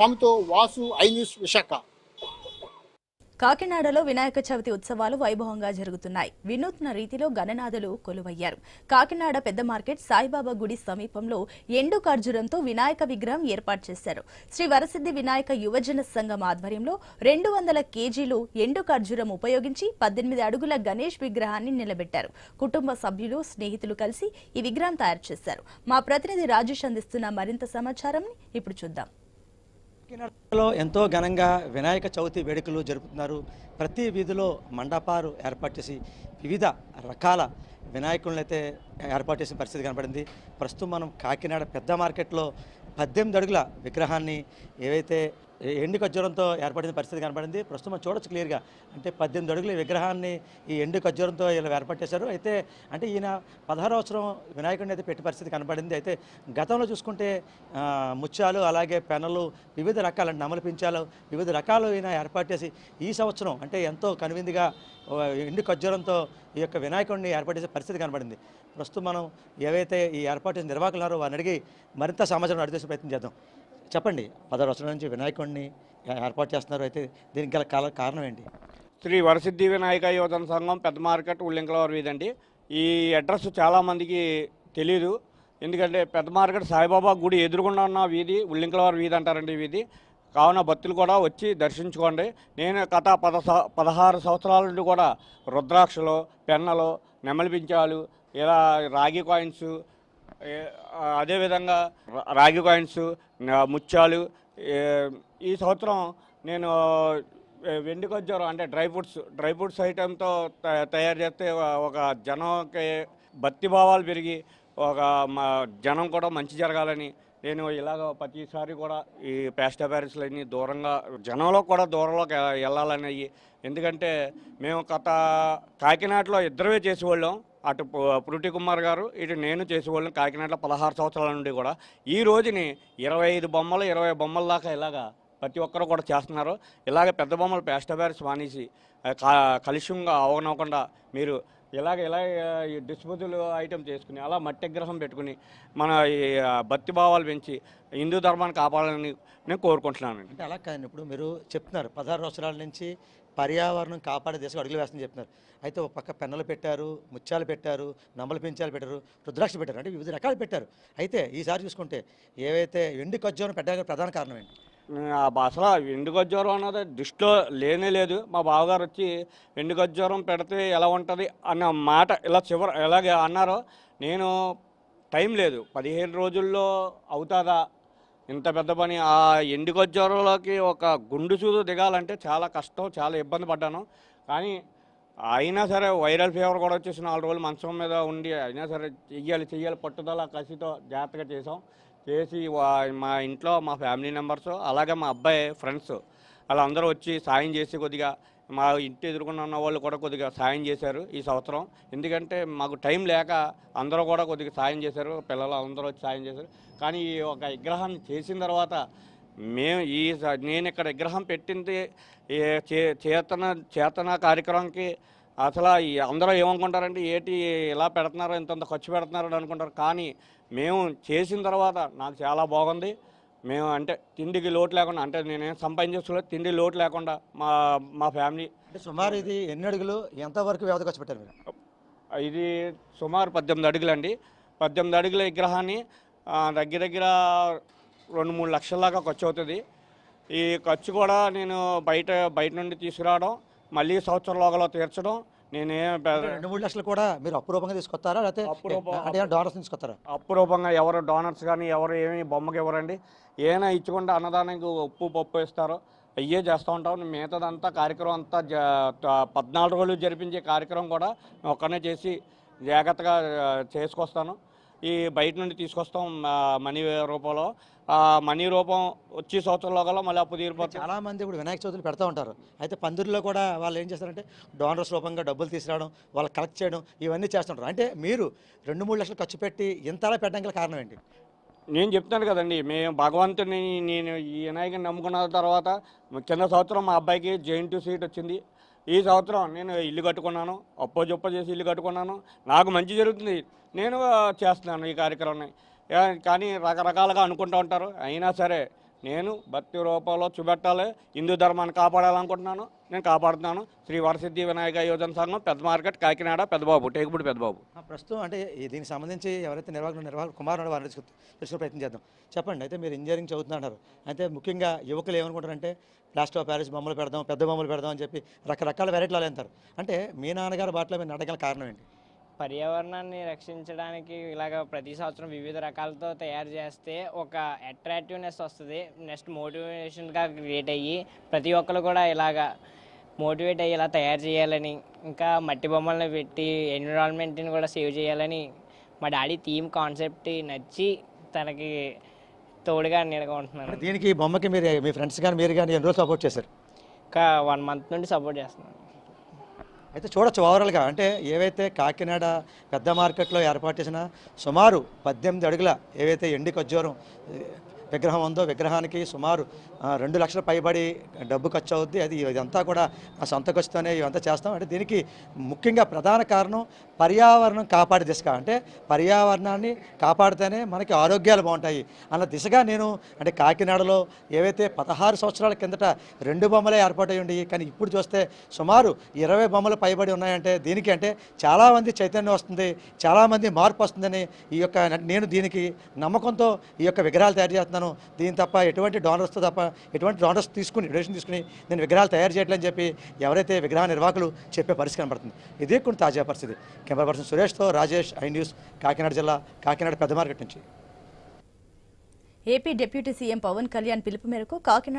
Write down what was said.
స్వామితో Vasu I news Visakha. కాకినాడలో వినాయక చవితి ఉత్సవాలు వైభవంగా జరుగుతున్నాయి. వినూత్న రీతిలో గణనాథులు కొలువయ్యారు. కాకినాడ పెద్ద మార్కెట్ సాయిబాబా గుడి సమీపంలో ఎండు ఖర్జూరంతో వినాయక విగ్రహం ఏర్పాటు చేశారు. శ్రీ వరసిద్ధి వినాయక యువజన సంఘం ఆధ్వర్యంలో రెండు వందల కేజీలు ఎండు ఖర్జూరం ఉపయోగించి పద్దెనిమిది అడుగుల గణేష్ విగ్రహాన్ని నిలబెట్టారు. కుటుంబ సభ్యులు స్నేహితులు కలిసి ఈ విగ్రహం తయారు చేశారు. మా ప్రతినిధి రాజేష్ అందిస్తున్న మరింత సమాచారం ఇప్పుడు చూద్దాం. కాకినాడలో ఎంతో ఘనంగా వినాయక చవితి వేడుకలు జరుపుతున్నారు. ప్రతి వీధిలో మండపాలు ఏర్పాటు చేసి వివిధ రకాల వినాయకులను అయితే ఏర్పాటు చేసిన పరిస్థితి కనపడింది. ప్రస్తుతం మనం కాకినాడ పెద్ద మార్కెట్లో పద్దెనిమిది అడుగుల విగ్రహాన్ని ఏవైతే ఎండు ఖర్జూరంతో ఏర్పడిన పరిస్థితి కనపడింది ప్రస్తుతం మనం చూడొచ్చు క్లియర్గా అంటే పద్దెనిమిది అడుగుల విగ్రహాన్ని ఈ ఎండు ఖర్జూరంతో ఇలా ఏర్పాటు చేశారు అయితే అంటే ఈయన పదహారు అవసరం వినాయకుడిని అయితే పెట్టి పరిస్థితి కనపడింది అయితే గతంలో చూసుకుంటే ముత్యాలు అలాగే పెనలు వివిధ రకాల నమల పించాలు వివిధ రకాలు ఈయన ఏర్పాటు చేసి ఈ సంవత్సరం అంటే ఎంతో కనువిందుగా ఎండు ఖర్జూరంతో ఈ యొక్క వినాయకుడిని ఏర్పాటు చేసే పరిస్థితి కనబడింది. ప్రస్తుతం మనం ఏవైతే ఈ ఏర్పాటు చేసిన నిర్వాహకులు ఉన్నారో వారిని అడిగి మరింత సమాచారం అడిగే ప్రయత్నం చేద్దాం. చెప్పండి పదహారు రోజుల నుంచి వినాయకుడిని ఏర్పాటు చేస్తున్నారు. అయితే దీనికి గల కారణం ఏంటి? శ్రీ వరసిద్ధి వినాయక యువజన సంఘం పెద్ద మార్కెట్ ఉల్లింకలవారి వీధి అండి ఈ అడ్రస్ చాలామందికి తెలియదు ఎందుకంటే పెద్ద మార్కెట్ సాయిబాబా గుడి ఎదురుగుండా ఉన్న వీధి ఉల్లింకలవారి వీధి అంటారండి వీధి. కావున భక్తులు కూడా వచ్చి దర్శించుకోండి. నేను గత పద స- పదహారు సంవత్సరాల నుండి కూడా రుద్రాక్షలు పెన్నలు నెమలి పించాలు ఇలా రాగి కాయిన్స్ అదేవిధంగా రాగి కాయిన్స్ ముత్యాలు ఈ సంవత్సరం నేను వెండి ఖర్జూరం అంటే డ్రై ఫ్రూట్స్ డ్రై ఫ్రూట్స్ ఐటెంతో తయారు చేస్తే ఒక జనంకి భక్తి భావాలు పెరిగి ఒక మా జనం కూడా మంచి జరగాలని నేను ఇలాగ ప్రతిసారి కూడా ఈ పేస్టా ప్యారిస్లన్నీ దూరంగా జనంలో కూడా దూరంలోకి వెళ్ళాలనేవి ఎందుకంటే మేము గత కాకినాడలో ఇద్దరమే చేసేవాళ్ళం. అటు పురుటి కుమార్ గారు ఇటు నేను చేసేవాళ్ళని కాకినాడలో పదహారు సంవత్సరాల నుండి కూడా. ఈ రోజుని ఇరవై ఐదు బొమ్మలు ఇరవై బొమ్మల దాకా ఇలాగా ప్రతి ఒక్కరు కూడా చేస్తున్నారు. ఇలాగ పెద్ద బొమ్మలు పేస్టా ప్యారిస్ కలుష్యంగా అవనవ్వకుండా మీరు ఇలాగ ఇలా ఈ డిస్పోజల్ ఐటమ్ చేసుకుని అలా మట్టి విగ్రహం పెట్టుకుని మన ఈ భక్తి భావాలు పెంచి హిందూ ధర్మాన్ని కాపాడాలని నేను కోరుకుంటున్నాను అంటే అలా కాదండి. ఇప్పుడు మీరు చెప్తున్నారు పదహారు సంవత్సరాల నుంచి పర్యావరణం కాపాడే దేశం అడుగులు వేస్తుందని చెప్తున్నారు. అయితే ఒక పక్క పెన్నలు పెట్టారు ముత్యాలు పెట్టారు నమ్మలు పెంచాలు పెట్టారు రుద్రాక్ష పెట్టారు అంటే వివిధ రకాలు పెట్టారు. అయితే ఈసారి చూసుకుంటే ఏవైతే ఎండు ఖర్జూరం పెట్టడానికి ప్రధాన కారణం ఏంటి? అసలు వెండి గజ్జోరం అన్నది దృష్టిలో లేనే లేదు. మా బావగారు వచ్చి వెండి పెడితే ఎలా ఉంటుంది అన్న మాట ఇలా చివర ఎలాగే అన్నారు. నేను టైం లేదు. పదిహేను రోజుల్లో అవుతుందా? ఇంత పెద్ద పని. ఆ ఎండుగజ్జ్వరంలోకి ఒక గుండు చూదు దిగాలంటే చాలా కష్టం చాలా ఇబ్బంది పడ్డాను. కానీ అయినా సరే వైరల్ ఫీవర్ కూడా వచ్చేసి నాలుగు రోజులు మంచం మీద ఉండి అయినా సరే చెయ్యాలి చెయ్యాలి పట్టుదల కసితో జాగ్రత్తగా చేసాం చేసి వా- మా ఇంట్లో మా ఫ్యామిలీ మెంబర్స్ అలాగే మా అబ్బాయి ఫ్రెండ్స్ వాళ్ళందరూ వచ్చి సాయం చేసి కొద్దిగా మా ఇంటి ఎదుర్కొన్న ఉన్న వాళ్ళు కూడా కొద్దిగా సాయం చేశారు ఈ సంవత్సరం. ఎందుకంటే మాకు టైం లేక అందరూ కూడా కొద్దిగా సాయం చేశారు పిల్లలు అందరూ వచ్చి సాయం చేశారు. కానీ ఈ ఒక విగ్రహాన్ని చేసిన తర్వాత మేము ఈ స- నేను ఇక్కడ విగ్రహం పెట్టింది ఈ చే- చేతన చేతన కార్యక్రమంకి అసలు ఈ అందరూ ఏమనుకుంటారంటే ఏటి ఇలా పెడుతున్నారు ఇంతంత ఖర్చు పెడుతున్నారు అని అనుకుంటారు. కానీ మేము చేసిన తర్వాత నాకు చాలా బాగుంది. మేము అంటే తిండికి లోటు లేకుండా అంటే నేనేం సంపాదించేసుకోలేదు తిండి లోటు లేకుండా మా మా ఫ్యామిలీ. అంటే సుమారు ఇది ఎన్ని అడుగులు? ఎంతవరకు వ్యవధి ఖర్చు పెట్టారు మీరు? ఇది సుమారు పద్దెనిమిది అడుగులండి. పద్దెనిమిది అడుగుల విగ్రహాన్ని దగ్గర దగ్గర రెండు మూడు లక్షల దాకా ఖర్చు అవుతుంది. ఈ ఖర్చు కూడా నేను బయట బయట నుండి తీసుకురావడం మళ్ళీ సంవత్సరం లోగలో తీర్చడం నేనే రెండు మూడు లక్షలు కూడా మీరు అపురూపంగా తీసుకొస్తారా? లేకపోతే డాలర్స్ తీసుకొస్తారా? అపురూపంగా ఎవరు డోనర్స్ కానీ ఎవరు ఏమి బొమ్మకి ఇవ్వరండి ఏమైనా ఇచ్చుకుంటే అన్నదానానికి ఉప్పు పప్పు ఇస్తారో అయ్యే చేస్తూ ఉంటాం. మిగతాదంతా కార్యక్రమం అంతా పద్నాలుగు రోజులు జరిపించే కార్యక్రమం కూడా నేను ఒక్కనే చేసి జాగ్రత్తగా చేసుకొస్తాను. ఈ బయట నుండి తీసుకొస్తాం మనీ రూపంలో. ఆ మనీ రూపం వచ్చే సంవత్సరంలో కల్లా మళ్ళీ అప్పు తీరిపోతుంది. చాలా మంది ఇప్పుడు వినాయక చవితులు పెడతా ఉంటారు. అయితే పందిరిలో కూడా వాళ్ళు ఏం చేస్తారంటే డోనర్స్ రూపంగా డబ్బులు తీసుకురావడం వాళ్ళు కలెక్ట్ చేయడం ఇవన్నీ చేస్తుంటారు. అంటే మీరు రెండు మూడు లక్షలు ఖర్చు పెట్టి ఇంతలా పెట్టడానికి గల కారణం ఏంటి? నేను చెప్తాను కదండి మేము భగవంతుని నేను ఈ వినాయకుని నమ్ముకున్న తర్వాత కింద సంవత్సరం మా అబ్బాయికి జైంట్ సీట్ వచ్చింది. ఈ సంవత్సరం నేను ఇల్లు కట్టుకున్నాను అప్పో జొప్ప చేసి ఇల్లు కట్టుకున్నాను. నాకు మంచి జరుగుతుంది. నేను చేస్తున్నాను ఈ కార్యక్రమాన్ని. కానీ రకరకాలుగా అనుకుంటూ ఉంటారు. అయినా సరే నేను భక్తి రూపంలో చూపెట్టాలి. హిందూ ధర్మాన్ని కాపాడాలనుకుంటున్నాను. నేను కాపాడుతున్నాను. శ్రీ వరసిద్ధి వినాయక యోజన సంఘం పెద్ద మార్కెట్ కాకినాడ పెద్దబాబు టేకుబుడి పెద్దబాబు. ప్రస్తుతం అంటే దీనికి సంబంధించి ఎవరైతే నిర్వాహకులు నిర్వాహకులు కుమారుడు వారిని తెలుసుకునే ప్రయత్నం చేద్దాం. చెప్పండి అయితే మీరు ఇంజనీరింగ్ చదువుతున్నారు. అయితే ముఖ్యంగా యువకులు ఏమనుకుంటారంటే ప్లాస్టర్ ఆఫ్ ప్యారిస్ బొమ్మలు పెడదాం పెద్ద బొమ్మలు పెడదాం అని చెప్పి రకరకాల వెరైటీలు అంటారు. అంటే మీ నాన్నగారి బాటలో మీరు నడగల కారణం ఏంటి? పర్యావరణాన్ని రక్షించడానికి ఇలాగ ప్రతి సంవత్సరం వివిధ రకాలతో తయారు చేస్తే ఒక అట్రాక్టివ్నెస్ వస్తుంది. నెక్స్ట్ మోటివేషన్గా క్రియేట్ అయ్యి ప్రతి ఒక్కరు కూడా ఇలాగ మోటివేట్ అయ్యి ఇలా తయారు చేయాలని ఇంకా మట్టి బొమ్మలను పెట్టి ఎన్విరాన్మెంట్ని కూడా సేవ్ చేయాలని మా డాడీ థీమ్ కాన్సెప్ట్ నచ్చి తనకి తోడుగా నిలగొంటున్నాను దీనికి ఈ బొమ్మకి మీరు మీ ఫ్రెండ్స్ కానీ మీరు కానీ ఎన్ని రోజులు సపోర్ట్ చేశారు? ఇంకా వన్ మంత్ నుండి సపోర్ట్ చేస్తున్నాను. అయితే చూడొచ్చు ఓవరాల్గా అంటే ఏవైతే కాకినాడ పెద్ద మార్కెట్లో ఏర్పాటు చేసిన సుమారు పద్దెనిమిది అడుగుల ఏవైతే ఎండి ఖర్జూరం విగ్రహం ఉందో విగ్రహానికి సుమారు రెండు లక్షల పైబడి డబ్బు ఖర్చు అవుద్ది. అది ఇదంతా కూడా మా సొంత ఖర్చుతోనే ఇవంతా చేస్తాం. అంటే దీనికి ముఖ్యంగా ప్రధాన కారణం పర్యావరణం కాపాడే దిశగా అంటే పర్యావరణాన్ని కాపాడితేనే మనకి ఆరోగ్యాలు బాగుంటాయి అన్న దిశగా నేను అంటే కాకినాడలో ఏవైతే పదహారు సంవత్సరాల కిందట రెండు బొమ్మలే ఏర్పాటై ఉండి కానీ ఇప్పుడు చూస్తే సుమారు ఇరవై బొమ్మలు పైబడి ఉన్నాయంటే దీనికి అంటే చాలామంది చైతన్యం వస్తుంది చాలామంది మార్పు వస్తుందని ఈ యొక్క నేను దీనికి నమ్మకంతో ఈ యొక్క విగ్రహాలు తయారు చేస్తున్నాను. దీని తప్ప ఎటువంటి డోనర్స్తో తప్ప ఎటువంటి డోనర్స్ తీసుకుని డొనేషన్ తీసుకుని నేను విగ్రహాలు తయారు చేయట్లేని చెప్పి ఎవరైతే విగ్రహ నిర్వాహకులు చెప్పే పరిస్థితి కనబడుతుంది ఇదే కొన్ని తాజా పరిస్థితి. కెమెరా పర్సన్ సురేష్తో రాజేష్ ఐ న్యూస్ కాకినాడ జిల్లా కాకినాడ పెద్ద మార్కెట్ నుంచి. AP deputy CM Pawan Kalyan పిలుపు మేరకు కాకినాడ